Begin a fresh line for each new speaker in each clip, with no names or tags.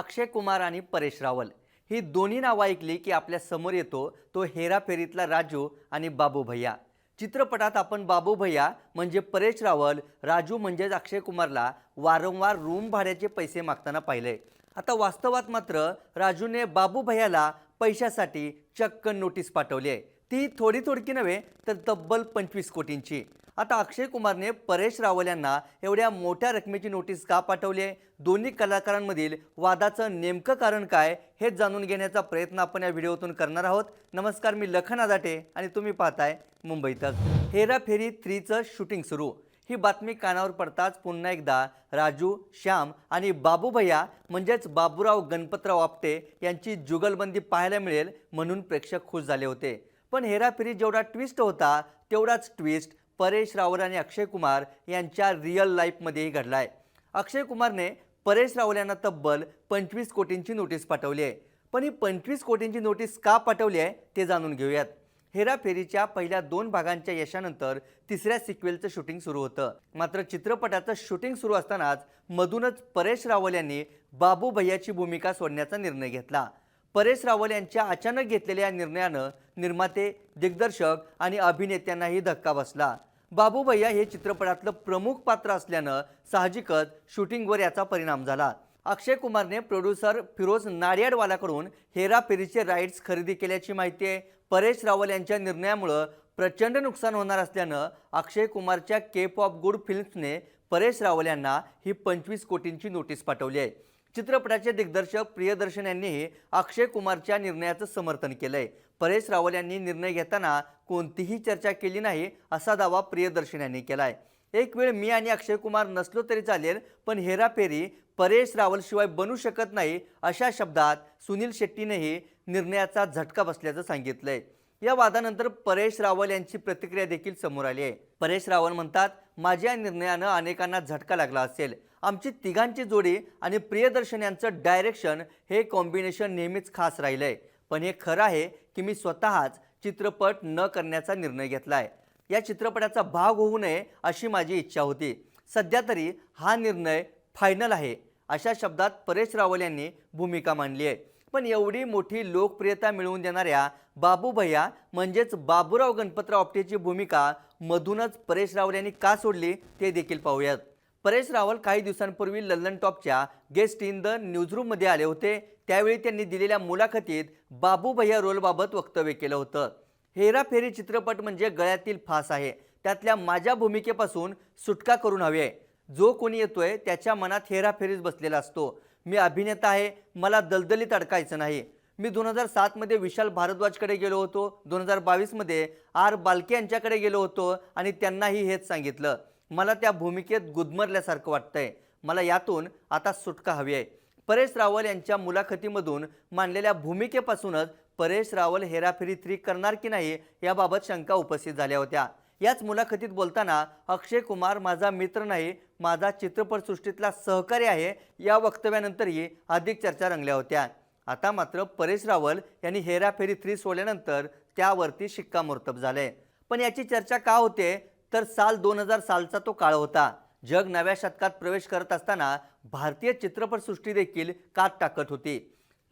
अक्षय कुमार आणि परेश रावल. ही दोन्ही नावं ऐकली की आपल्यासमोर येतो तो हेराफेरीतला राजू आणि बाबू भैया. चित्रपटात आपण बाबू भैया म्हणजे परेश रावल राजू म्हणजेच अक्षय कुमारला वारंवार रूम भाड्याचे पैसे मागताना पाहिले. आता वास्तवात मात्र राजूने बाबू भैयाला पैशासाठी चक्क नोटीस पाठवली आहे. ती थोडी थोडकी नव्हे तर तब्बल पंचवीस कोटींची. आता अक्षय कुमारने परेश रावल यांना एवढ्या मोठ्या रकमेची नोटीस का पाठवली आहे? दोन्ही कलाकारांमधील वादाचं नेमकं कारण काय हे जाणून घेण्याचा प्रयत्न आपण या व्हिडिओतून करणार आहोत. नमस्कार मी लखन आदाटे आणि तुम्ही पाहताय मुंबई तक. हेराफेरी थ्रीचं शूटिंग सुरू. ही बातमी कानावर पडताच पुन्हा एकदा राजू श्याम आणि बाबू भैया म्हणजेच बाबूराव गणपतराव आपटे यांची जुगलबंदी पाहायला मिळेल म्हणून प्रेक्षक खुश झाले होते. पण हेराफेरी जेवढा ट्विस्ट होता तेवढाच ट्विस्ट परेश रावल आणि अक्षय कुमार यांच्या रिअल लाईफमध्येही घडला आहे अक्षय कुमारने परेश रावल यांना तब्बल पंचवीस कोटींची नोटीस पाठवली आहे. पण ही पंचवीस कोटींची नोटीस का पाठवली आहे ते जाणून घेऊयात. हेराफेरीच्या पहिल्या दोन भागांच्या यशानंतर तिसऱ्या सिक्वेलचं शूटिंग सुरू होतं. मात्र चित्रपटाचं शूटिंग सुरू असतानाच मधूनच परेश रावल यांनी बाबू भैयाची भूमिका सोडण्याचा निर्णय घेतला. परेश रावल यांच्या अचानक घेतलेल्या या निर्णयानं निर्माते दिग्दर्शक आणि अभिनेत्यांनाही धक्का बसला. बाबू भैया हे चित्रपटातलं प्रमुख पात्र असल्यानं साहजिकच शूटिंगवर याचा परिणाम झाला. अक्षय कुमारने प्रोड्युसर फिरोज नाडियाडवालाकडून हेराफेरीचे राईट्स खरेदी केल्याची माहिती आहे. परेश रावल यांच्या निर्णयामुळं प्रचंड नुकसान होणार असल्यानं अक्षय कुमारच्या केप ऑफ गुड फिल्म्सने परेश रावल यांना ही पंचवीस कोटींची नोटीस पाठवली आहे. चित्रपटाचे दिग्दर्शक प्रियदर्शन यांनीही अक्षय कुमारच्या निर्णयाचं समर्थन केलंय. परेश रावल यांनी निर्णय घेताना कोणतीही चर्चा केली नाही असा दावा प्रियदर्शन यांनी केलाय. एक वेळ मी आणि अक्षय कुमार नसलो तरी चालेल पण हेराफेरी परेश रावलशिवाय बनू शकत नाही अशा शब्दात सुनील शेट्टीनेही निर्णयाचा झटका बसल्याचं सांगितलंय. या वादानंतर परेश रावल यांची प्रतिक्रिया देखील समोर आली आहे. परेश रावल म्हणतात माझ्या निर्णयानं अनेकांना झटका लागला असेल. आमची तिघांची जोडी आणि प्रियदर्शन यांचं डायरेक्शन हे कॉम्बिनेशन नेहमीच खास राहिलंय. पण हे खरं आहे की मी स्वतःच चित्रपट न करण्याचा निर्णय घेतलाय. या चित्रपटाचा भाग होऊ नये अशी माझी इच्छा होती. सध्या तरी हा निर्णय फायनल आहे. अशा शब्दात परेश रावल यांनी भूमिका मांडली आहे. पण एवढी मोठी लोकप्रियता मिळवून देणाऱ्या बाबू भैया म्हणजेच बाबूराव गणपतराव आपटेची भूमिका मधूनच परेश रावल यांनी का सोडली ते देखील पाहूयात. परेश रावल काही दिवसांपूर्वी लंडन टॉपच्या गेस्ट इन द न्यूजरूममध्ये आले होते. त्यावेळी त्यांनी दिलेल्या मुलाखतीत बाबू भैया रोलबाबत वक्तव्य केलं होतं. हेराफेरी चित्रपट म्हणजे गळ्यातील फास आहे. त्यातल्या माझ्या भूमिकेपासून सुटका करून हवी आहे. जो कोणी येतोय त्याच्या मनात हेराफेरीच बसलेला असतो. मी अभिनेता आहे मला दलदलीत अडकायचं नाही. मी दोन हजार सातमध्ये विशाल भारद्वाजकडे गेलो होतो दोन हजार बावीसमध्ये आर बालके यांच्याकडे गेलो होतो आणि त्यांनाही हेच सांगितलं. मला त्या भूमिकेत गुदमरल्यासारखं वाटतंय. मला यातून आता सुटका हवी आहे. परेश रावल यांच्या मुलाखतीमधून मांडलेल्या भूमिकेपासूनच परेश रावल हेराफेरी थ्री करणार की नाही याबाबत शंका उपस्थित झाल्या होत्या. याच मुलाखतीत बोलताना अक्षय कुमार माझा मित्र नाही माझा चित्रपटसृष्टीतला सहकारी आहे या वक्तव्यानंतरही अधिक चर्चा रंगल्या होत्या. आता मात्र परेश रावल यांनी हेराफेरी थ्री सोडल्यानंतर त्यावरती शिक्कामोर्तब झाले पण याची चर्चा का होते? तर साल दोन हजार सालचा तो काळ होता. जग नव्या शतकात प्रवेश करत असताना भारतीय चित्रपटसृष्टी देखील कात टाकत होती.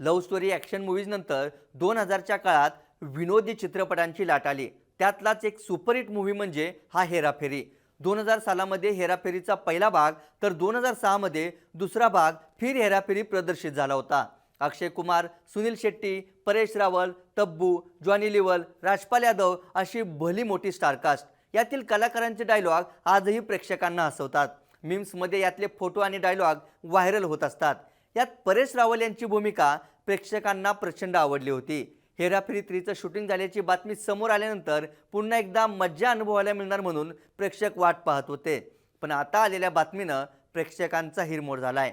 लव्ह स्टोरी ॲक्शन मूवीज नंतर दोन हजारच्या काळात विनोदी चित्रपटांची लाट आली. त्यातलाच एक सुपरहिट मूव्ही म्हणजे हा हेराफेरी. दोन हजार सालामध्ये हेराफेरीचा पहिला भाग तर दोन हजार सहामध्ये दुसरा भाग फिर हेराफेरी प्रदर्शित झाला होता. अक्षय कुमार सुनील शेट्टी परेश रावल तब्बू जॉनी लिवल राजपाल यादव अशी भली मोठी स्टारकास्ट यातील कलाकारांचे डायलॉग आजही प्रेक्षकांना हसवतात. मीम्समध्ये यातले फोटो आणि डायलॉग व्हायरल होत असतात. यात परेश रावल यांची भूमिका प्रेक्षकांना प्रचंड आवडली होती. हेराफेरी थ्रीचं शूटिंग झाल्याची बातमी समोर आल्यानंतर पुन्हा एकदा मज्जा अनुभवायला मिळणार म्हणून प्रेक्षक वाट पाहत होते. पण आता आलेल्या बातमीनं प्रेक्षकांचा हिरमोड आहे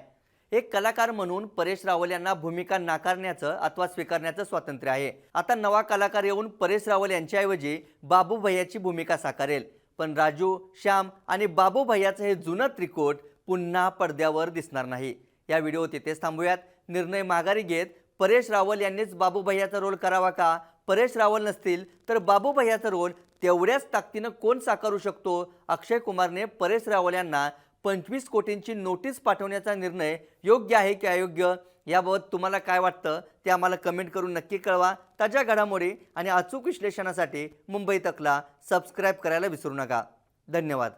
एक कलाकार म्हणून परेश रावल यांना भूमिका नाकारण्याचं अथवा स्वीकारण्याचं स्वातंत्र्य आहे. आता नवा कलाकार येऊन परेश रावल यांच्याऐवजी बाबू भैयाची भूमिका साकारेल. पण राजू श्याम आणि बाबू भैयाचं हे जुनं त्रिकोट पुन्हा पडद्यावर दिसणार नाही. या व्हिडिओ तिथेच थांबूयात. निर्णय माघारी घेत परेश रावल यांनीच बाबू भैयाचा रोल करावा का? परेश रावल नसतील तर बाबू भैयाचा रोल तेवढ्याच ताकदीनं कोण साकारू शकतो? अक्षय कुमारने परेश रावल यांना पंचवीस कोटींची नोटीस पाठवण्याचा निर्णय योग्य आहे की अयोग्य? याबाबत तुम्हाला काय वाटतं? ते आम्हाला कमेंट करून नक्की कळवा. ताज्या घडामोडी आणि अचूक विश्लेषणासाठी मुंबई तकला. सबस्क्राईब करायला विसरू नका. धन्यवाद.